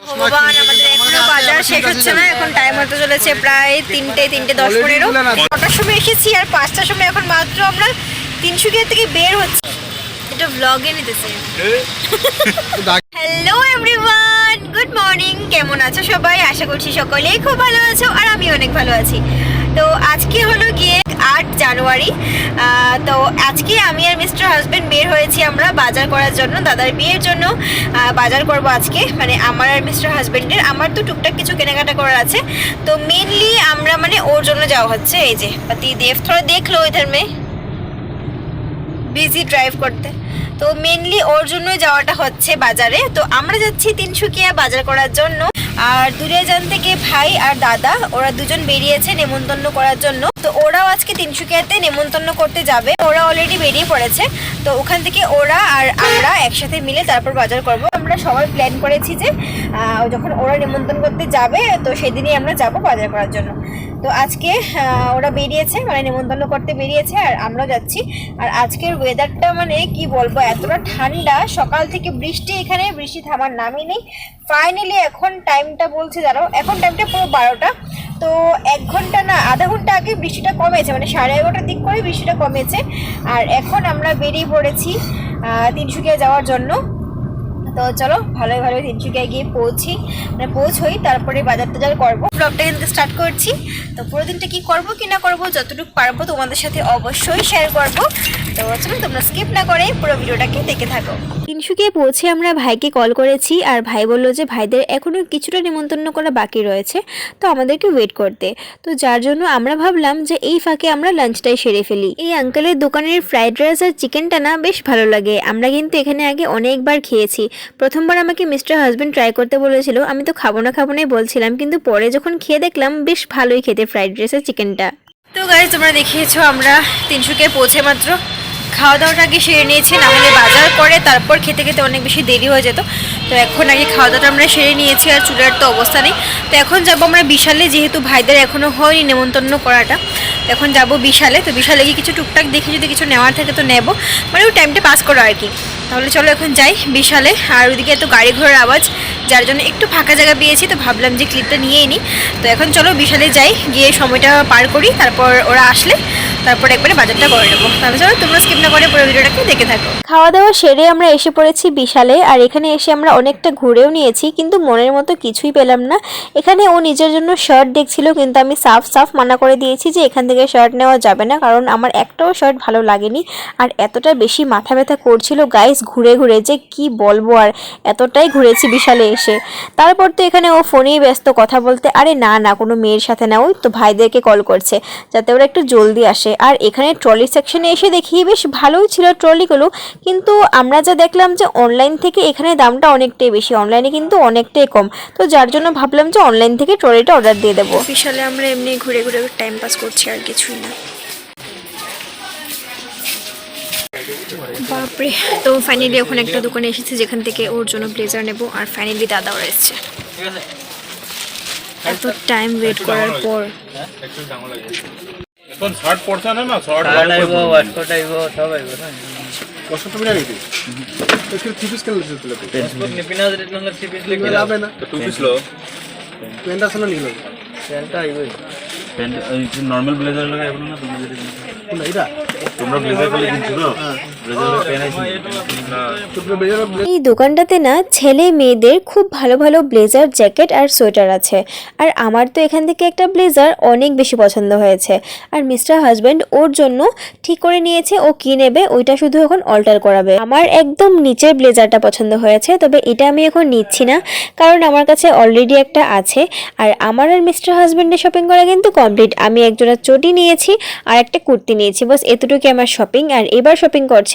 ভগবান আমাদের এখনও বাজার শেষ হচ্ছে না এখন টাইম হতে চলেছে প্রায় তিনটে তিনটে দশ পনেরো। সময় এসেছি আর পাঁচটার সময় এখন মাত্র আমরা তিনশুকিয়া থেকে বের হচ্ছি। এটা ব্লগে নিতেছে। হ্যালো এভরিওয়ান গুড মর্নিং কেমন আছো সবাই? আশা করছি সকলেই খুব ভালো আছো আর আমি অনেক ভালো আছি। তো আজকে হলো গিয়ে আট জানুয়ারি তো আজকে আমি আর মিস্টার হাজব্যান্ড বের হয়েছি আমরা বাজার করার জন্য, দাদার বিয়ের জন্য বাজার করব আজকে মানে আমার আর মিস্টার হাজব্যান্ডের আমার তো টুকটাক কিছু কেনাকাটা করার আছে, তো মেনলি আমরা মানে ওর জন্য যাওয়া হচ্ছে, এই যে পতি দেব থোড়া দেখল ইধার মে বিজি ড্রাইভ করতে, তো মেনলি ওর জন্যই যাওয়াটা হচ্ছে বাজারে, তো আমরা যাচ্ছি তিনসুকিয়া বাজার করার জন্য আর দুলিয়াজান থেকে ভাই আর দাদা ওরা দুজন বেরিয়েছে নেমন্তন্ন করার জন্য। তো ওরাও আজকে তিনসুকিয়াতে নেমন্তন্ন করতে যাবে। ওরা অলরেডি বেরিয়ে পড়েছে। তো ওখান থেকে ওরা আর আমরা একসাথে মিলে তারপর বাজার করব। আমরা সবাই প্ল্যান করেছি যে যখন ওরা নেমন্তন্ন করতে যাবে, তো সেদিনই আমরা যাব বাজার করার জন্য। তো আজকে ওরা বেরিয়েছে মানে নেমন্তন্ন করতে বেরিয়েছে আর আমরা যাচ্ছি। আর আজকের ওয়েদারটা মানে কি বলব, এতটা ঠান্ডা, সকাল থেকে বৃষ্টি এখানে, বৃষ্টি থামার নামই নেই। ফাইনালি এখন টাইমটা বলছে দাঁড়াও এখন টাইমটা পুরো বারোটা। তো এক ঘণ্টা না, আধা ঘণ্টা আগে বৃষ্টিটা কমেছে মানে সাড়ে এগারোটার দিক করে বৃষ্টিটা কমেছে। আর এখন আমরা বেরিয়ে পড়েছি তিনশুকিয়া যাওয়ার জন্য। তো চলো, ভালোই ভালোই তিনসুকিয়ায় গিয়ে পৌঁছি। মানে পৌঁছই, তারপরে বাজার টাজার করব। ব্লগটা কিন্তু স্টার্ট করছি। তো পুরো দিনটা কী করব, কি না করব, যতটুকু পারব তোমাদের সাথে অবশ্যই শেয়ার করব। তো চলো, তোমরা স্কিপ না করে পুরো ভিডিওটাকে দেখে থাকো। তিনসুকিয়া পৌঁছে আমরা ভাইকে কল করেছি, আর ভাই বলল যে ভাইদের এখনও কিছুটা নিমন্ত্রণ করা বাকি রয়েছে, তো আমাদেরকে ওয়েট করতে। তো যার জন্য আমরা ভাবলাম যে এই ফাঁকে আমরা লাঞ্চটাই সেরে ফেলি। এই আঙ্কেলের দোকানের ফ্রাইড রাইস আর চিকেনটা না বেশ ভালো লাগে। আমরা কিন্তু এখানে আগে অনেকবার খেয়েছি। প্রথমবার আমাকে মিস্টার হাজবেন্ড ট্রাই করতে বলেছিল, আমি তো খাব না খাব নাই বলছিলাম, কিন্তু পরে যখন খেয়ে দেখলাম, বেশ ভালোই খেতে ফ্রাইড রাইসের চিকেনটা তো গাইজ তোমরা দেখিয়েছো আমরা তিনশোকে পৌঁছে মাত্র। খাওয়া দাওয়াটা আগে সেরে নিয়েছি, না হলে বাজার করে তারপর খেতে খেতে অনেক বেশি দেরি হয়ে যেত। তো এখন আগে খাওয়া দাওয়াটা আমরা সেরে নিয়েছি আর চুলার তো অবস্থা নেই। তো এখন যাব আমরা বিশালে, যেহেতু ভাইদের এখনও হয়নি নেমন্তন্ন করাটা। এখন যাব বিশালে, তো বিশালে গিয়ে কিছু টুকটাক দেখে যদি কিছু নেওয়ার থাকে তো নেব। মানে ওই টাইমটা পাস করো আর কি। তাহলে চলো এখন যাই বিশালে। আর ওদিকে এত গাড়ি ঘোড়ার আওয়াজ, যার জন্য একটু ফাঁকা জায়গা পেয়েছি, তো ভাবলাম যে ক্লিপটা নিয়েই নিই তো এখন চলো বিশালে যাই, গিয়ে সময়টা পার করি, তারপর ওরা আসলে তারপর একবারে বাজারটা করে নেব। তাহলে চলো, তোমরা স্কিপ না করে পুরো ভিডিওটাকে দেখে থাকো। খাওয়া দাওয়া সেরে আমরা এসে পড়েছি বিশালে, আর এখানে এসে আমরা অনেকটা ঘুরেও নিয়েছি, কিন্তু মনের মতো কিছুই পেলাম না। এখানে ও নিজের জন্য শার্ট দেখছিল, কিন্তু আমি সাফ সাফ মানা করে দিয়েছি যে এখান থেকে শার্ট নেওয়া যাবে না, কারণ আমার একটাও শার্ট ভালো লাগেনি। আর এতটা বেশি মাথা ব্যথা করছিল গাইস ঘুরে ঘুরে যে কি বলব, আর এতটাই ঘুরেছি বিশালে এসে। তারপর তো এখানে ও ফোনেই ব্যস্ত কথা বলতে, আরে না না, কোনো মেয়ের সাথে না, ওই তো ভাইদেরকে কল করছে, যাতে ওরা একটু জলদি আসে। আর এখানে ট্রলি সেকশনে এসে দেখি বেশ ভালোই ছিল ট্রলিগুলো কিন্তু আমরা যা দেখলাম যে অনলাইন থেকে এখানে দামটা অনেকটাই বেশি। অনলাইনে কিন্তু অনেকটাই কম। তো যার জন্য ভাবলাম যে অনলাইন থেকে ট্রলিটা অর্ডার দিয়ে দেবো। বিশালে আমরা এমনি ঘুরে ঘুরে টাইম পাস করছি আর কিছুই না। বাপরে তো ফাইনালি ওখানে একটা দোকানে এসেছে যেখান থেকে ওর জন্য ব্লেজার নেব। আর ফাইনালি দাদাও এসেছে। এত টাইম ওয়েট করার পর। এখন শর্ট পড়ছে না না শর্ট আইব ওয়াস্কট আইব সব আইব না? কষ্ট তুমি নাকি একটু থ্রি কেন লিখতে তুলে নিপিনা রেট নম্বর সিপিস লিখে লাভ না। টু পিস লো। প্যান্ট আছে না নিলো প্যান্টটা আইব। প্যান্ট নরমাল ব্লেজার লাগা এখন না তোমরা। কোন তোমরা ব্লেজারগুলো কিনছো তো? ব্লেজার এই দোকানটাতে না ছেলে মেয়েদের খুব ভালো ভালো ব্লেজার জ্যাকেট আর সোয়েটার আছে। আর আমার তো এখান থেকে একটা ব্লেজার অনেক বেশি পছন্দ হয়েছে। আর মিস্টার হাজব্যান্ড ওর জন্য ঠিক করে নিয়েছে, ও কি নেবে ওইটা শুধু এখন অল্টার করাবে। আমার একদম নিচের ব্লেজারটা পছন্দ হয়েছে, তবে এটা আমি এখন নিচ্ছি না, কারণ আমার কাছে অলরেডি একটা আছে। আর আমার আর মিস্টার হাজব্যান্ডের শপিং করা কিন্তু কমপ্লিট আমি একজোড়া চটি নিয়েছি আর একটা কুর্তি নিয়েছি। বাস এতটুকু আমার শপিং আর এবার শপিং করছে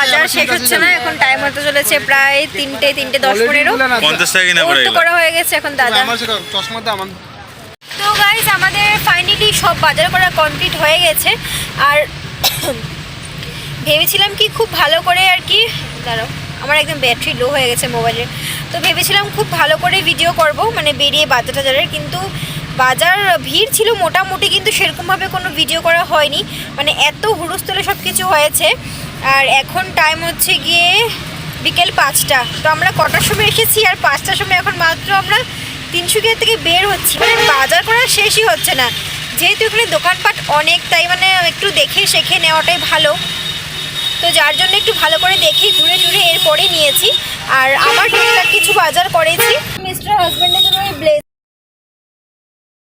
বাজার শেষ হচ্ছে না এখন টাইম হতে চলেছে প্রায় তিনটে তিনটে দশ পনেরো। পঞ্চাশ করা হয়ে গেছে এখন দাদা। তো গাইজ আমাদের ফাইনালি সব বাজার করা কমপ্লিট হয়ে গেছে। আর ভেবেছিলাম কি খুব ভালো করে আর কি দাঁড়াও আমার একদম ব্যাটারি লো হয়ে গেছে মোবাইলের তো ভেবেছিলাম খুব ভালো করে ভিডিও করব মানে বেরিয়ে বাজার টাজারের কিন্তু বাজার ভিড় ছিল মোটামুটি কিন্তু সেরকমভাবে কোনো ভিডিও করা হয়নি। মানে এত হুড়স্থলে সব কিছু হয়েছে। আর এখন টাইম হচ্ছে গিয়ে বিকেল পাঁচটা। তো আমরা কটার সময় এসেছি আর পাঁচটার সময় এখন মাত্র আমরা তিনশুকিয়া থেকে বের হচ্ছি। মানে বাজার করা শেষই হচ্ছে না। যেহেতু এখানে দোকানপাট অনেক, তাই মানে একটু দেখে শেখে নেওয়াটাই ভালো। তো যার জন্য একটু ভালো করে দেখি ঘুরে টুরে এরপরে নিয়েছি। আর আমার কিছু বাজার করেছি। মিস্টার হাজব্যান্ডের জন্য ব্লেজ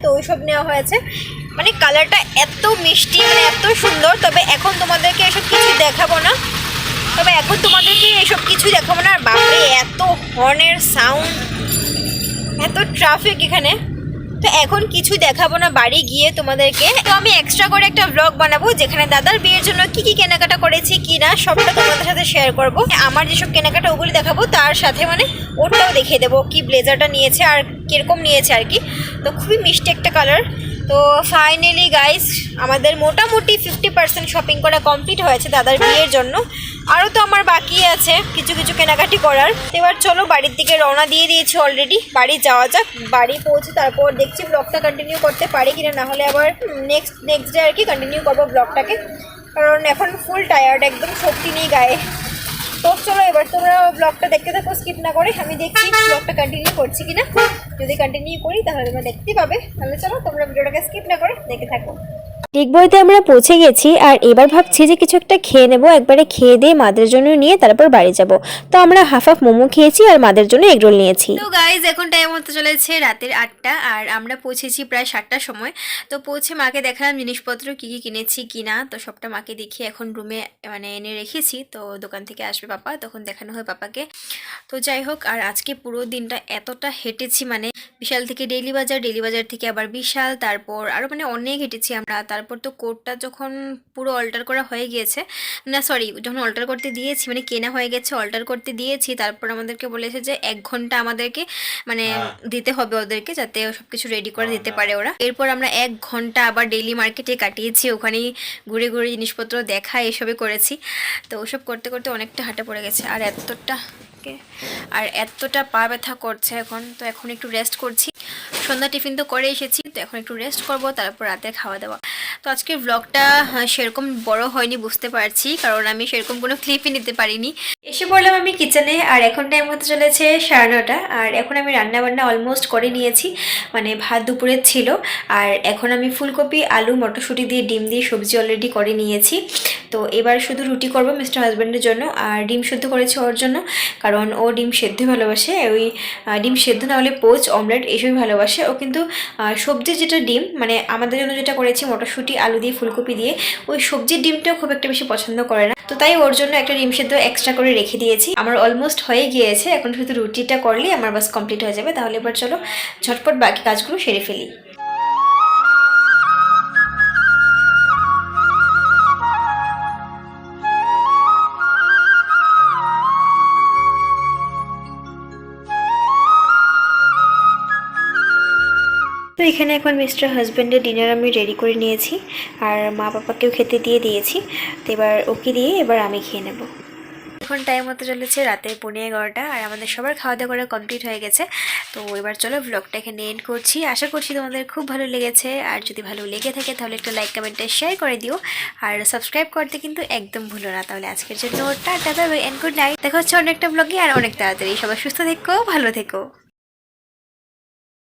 তো ওইসব নেওয়া হয়েছে। মানে কালারটা এত মিষ্টি মানে এত সুন্দর, তবে এখন তোমাদেরকে এসব কিছু দেখাবো না। তবে এখন তোমাদেরকে এসব কিছু দেখাবো না। আর বাপরে, এত হর্নের সাউন্ড এত ট্রাফিক এখানে। তো এখন কিছু দেখাবো না, বাড়ি গিয়ে তোমাদেরকে। তো আমি এক্সট্রা করে একটা ব্লগ বানাবো, যেখানে দাদার বিয়ের জন্য কি কি কেনাকাটা করেছি, কি না, সবটা তোমাদের সাথে শেয়ার করব। আমার যেসব কেনাকাটা ওগুলি দেখাবো, তার সাথে মানে ওটাও দেখিয়ে দেবো, কি ব্লেজারটা নিয়েছে আর কীরকম নিয়েছে আর কি। তো খুবই মিষ্টি একটা কালার তো ফাইনালি গাইস আমাদের মোটামুটি ফিফটি পার্সেন্ট শপিং করা কমপ্লিট হয়েছে দাদার বিয়ের জন্য। আরও তো আমার বাকি আছে, কিছু কিছু কেনাকাটি করার। এবার চলো বাড়ির দিকে রওনা দিয়ে দিয়েছি অলরেডি বাড়ি যাওয়া যাক, বাড়ি পৌঁছে তারপর দেখছি ব্লগটা কন্টিনিউ করতে পারি কিনা না হলে আবার নেক্সট নেক্সট ডে আর কি কন্টিনিউ করব ব্লগটাকে কারণ এখন ফুল টায়ার্ড একদম শক্তি নেই গায়ে। তো চলো এবার তোমরা ব্লগটা দেখতে থাকো স্কিপ না করে। আমি দেখছি ব্লগটা কন্টিনিউ করছি কিনা। যদি কন্টিনিউ করি, তাহলে তোমরা দেখতে পাবে। তাহলে চলো তোমরা ভিডিওটাকে স্কিপ না করে দেখে থাকো। ডিগবইতে আমরা পৌঁছে গেছি আর এবার ভাবছি যে কিছু একটা খেয়ে নেব। একবারে খেয়ে দিয়ে মাদের জন্য নিয়ে তারপর বাড়ি যাব। তো আমরা হাফ হাফ মোমো খেয়েছি আর মাদের জন্য এগরোল নিয়েছি। তো গাইজ এখন টাইম হতে চলেছে রাতের আটটা আর আমরা পৌঁছেছি প্রায় সাতটার সময়। তো পৌঁছে মাকে দেখালাম জিনিসপত্র, কী কী কিনেছি, কি না। তো সবটা মাকে দেখিয়ে এখন রুমে মানে এনে রেখেছি। তো দোকান থেকে আসবে পাপা, তখন দেখানো হয় পাপাকে। তো যাই হোক, আর আজকে পুরো দিনটা এতটা হেঁটেছি মানে বিশাল থেকে ডেইলি বাজার ডেইলি বাজার থেকে আবার বিশাল, তারপর আরও মানে অনেক হেঁটেছি আমরা। তারপর তো কোটটা যখন পুরো অল্টার করা হয়ে গিয়েছে না সরি যখন অল্টার করতে দিয়েছি মানে কেনা হয়ে গেছে অল্টার করতে দিয়েছি তারপর আমাদেরকে বলেছে যে এক ঘণ্টা আমাদেরকে মানে দিতে হবে ওদেরকে যাতে সব কিছু রেডি করে দিতে পারে ওরা। এরপর আমরা এক ঘণ্টা আবার ডেইলি মার্কেটে কাটিয়েছি ওখানেই ঘুরে ঘুরে জিনিসপত্র দেখা এসবে করেছি। তো ওসব করতে করতে অনেকটা হাঁটা পড়ে গেছে আর এতটা আর এতটা পা ব্যথা করছে এখন তো এখন একটু রেস্ট করছি। সন্ধ্যা টিফিন তো করে এসেছি, তো এখন একটু রেস্ট করব, তারপর রাতে খাওয়া দাওয়া। তো আজকের ব্লগটা সেরকম বড় হয়নি, বুঝতে পারছি, কারণ আমি সেরকম কোনো ক্লিপই নিতে পারিনি। এসে পড়লাম আমি কিচেনে আর এখন টাইম হতে চলেছে সাড়ে নটা, আর এখন আমি রান্না বান্না অলমোস্ট করে নিয়েছি মানে ভাত দুপুরের ছিল, আর এখন আমি ফুলকপি, আলু, মটরশুঁটি দিয়ে ডিম দিয়ে সবজি অলরেডি করে নিয়েছি। তো এবার শুধু রুটি করব মিস্টার হাজব্যান্ডের জন্য, আর ডিম সেদ্ধ করেছি ওর জন্য, কারণ ও ডিম সেদ্ধ ভালোবাসে, ওই ডিম সেদ্ধ না হলে পোচ অমলেট এসবই ভালোবাসে। ও কিন্তু আহ, সবজির যেটা ডিম মানে আমাদের জন্য যেটা করেছি মটরশুঁটি আলু দিয়ে ফুলকপি দিয়ে ওই সবজির ডিমটাও খুব একটা বেশি পছন্দ করে না। তো তাই ওর জন্য একটা ডিম সেদ্ধ এক্সট্রা করে রেখে দিয়েছি। আমার অলমোস্ট হয়ে গিয়েছে এখন শুধু রুটিটা করলেই আমার বাস কমপ্লিট হয়ে যাবে। তাহলে এবার চলো ঝটপট বাকি কাজগুলো সেরে ফেলি। তো এখানে এখন মিস্টার হাজব্যান্ডের ডিনার আমি রেডি করে নিয়েছি, আর মা বাবাকেও খেতে দিয়ে দিয়েছি। তো এবার ওকে দিয়ে এবার আমি খেয়ে নেব। এখন টাইম হতে চলেছে রাতে পৌনে এগারোটা, আর আমাদের সবার খাওয়া দাওয়া করা কমপ্লিট হয়ে গেছে। তো এবার চলো ব্লগটা এখানে এন্ড করছি। আশা করছি তোমাদের খুব ভালো লেগেছে, আর যদি ভালো লেগে থাকে তাহলে একটা লাইক কমেন্টে শেয়ার করে দিও। আর সাবস্ক্রাইব করতে কিন্তু একদম ভুলো না। তাহলে আজকের জন্য tata bye and good night দেখা হচ্ছে অনেকটা ব্লগে আর অনেক তাড়াতাড়ি। সবাই সুস্থ থেকো, ভালো থেকো।